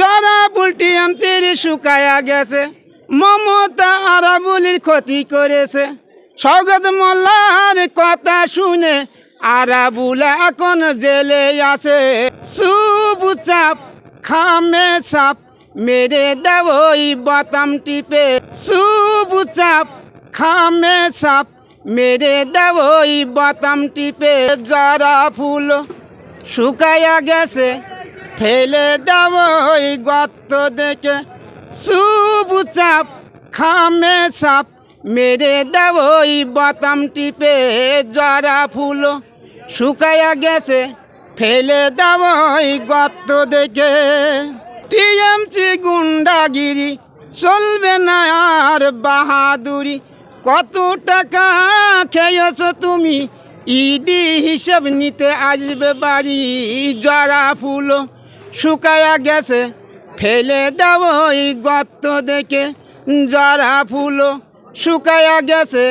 যারা বুলটি আমতির শুকায়া গেছে, মমতা আরাবুলির ক্ষতি করেছে। স্বগত মোল্লার কথা শুনে আরাবুল এখন জেলে আছে। সুব চাপ, খামে চাপ মেরে দেব ওই বাতাম টিপে। সুব চাপ, খামে চাপ মেরে দেব ওই বাতাম টিপে। জরা ফুল শুকায়া গেছে ফেলে দেব ওই গর্ত দেখে। সুব চাপ, খামে সাপ, মেরে দেব ওই বাতাম টিপে জরা ফুল। শুকায়া গেছে, ফেলে দেব ওই গর্ত দেখে। টিএমসি গুন্ডাগিরি, চলবে না আর বাহাদুরি। কত টাকা খেয়েছ তুমি? ইডি হিসেব নিতে আসবে বাড়ি জরা ফুল। শুকায়া গেছে। ফেলে দেব ওই গর্ত দেখে। জরা ফুল শুকায়া গেছে।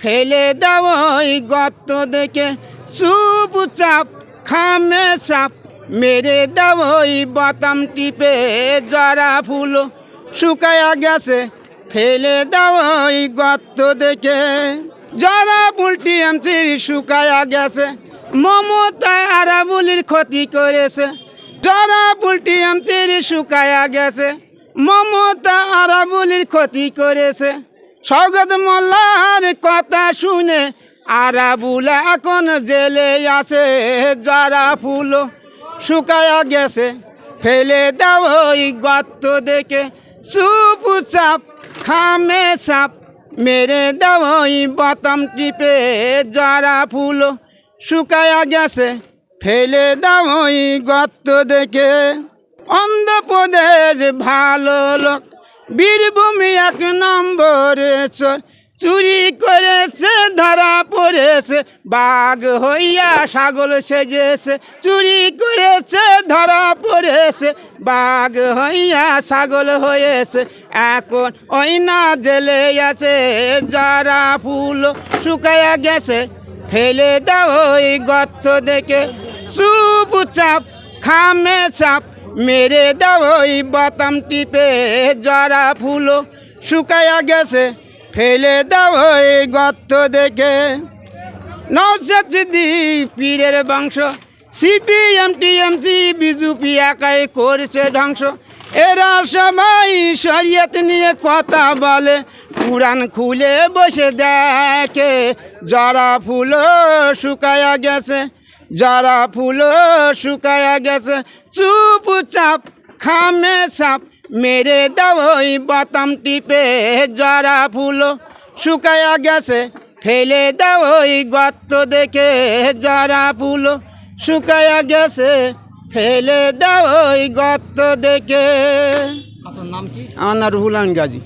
ফেলে দেব ওই গর্ত দেখে। চুপ চাপ, খামে চাপ, মেরে দেব ওই বাতাম টিপে। জরা ফুল শুকায়া গেছে। ফেলে দেব ওই গর্ত দেখে। যারা বুলটি এমসির শুকায়া গেছে। মমতা আরাবুলির ক্ষতি করেছে। যারা বুলটি এমসির শুকায়া গেছে। মমতা আরাবুলির ক্ষতি করেছে। স্বগত মোল্লার কথা শুনে আরাবুল এখন জেলে আছে। যারা ফুল শুকায়া গেছে, ফেলে দাও ওই গর্ত দেখে। চুপ চাপ, খামে চাপ, মেরে দাও ওই বাতাম টিপে। যারা ফুল শুকায়া গেছে ফেলে দাও ওই গর্ত দেখে। অন্ধ্রপ্রদেশ ভালো লোক, বীরভূমি এক নম্বরে চোর। চুরি করেছে, ধরা পড়েছে, বাঘ হইয়া ছাগল সেজেছে। চুরি করেছে, ধরা পড়েছে, বাঘ হইয়া ছাগল হয়েছে। এখন ওই না জেলে আছে, যারা ফুল শুকায়া গেছে। ফেলে দাও ওই গর্ত দেখে। চুপ চাপ খামে চাপ, মেরে দাও ওই বাতাম টিপে, জরা ফুল শুকায়া গেছে, ফেলে দাও ওই গর্ত দেখে। নৌসাদ পীরের বংশ, সিপিএম, টিএমসি, বিজেপি একাই করছে ধ্বংস। এরা সবাই শরীয়ত নিয়ে কথা বলে পুরাণ খুলে বসে দেখে যারা ফুল শুকায়া গেছে। যারা ফুল শুকায়া গেছে চুপ চাপ খামে সাপ মেরে দাও ওই বাতাম টিপে। যারা ফুল শুকায়া গেছে ফেলে দাও ওই গর্ত দেখে। যারা ফুল শুকায়া গেছে ফেলে দাও ওই গর্ত দেখে। আপনার নাম কি? আমার নাম রুহুল গাজী।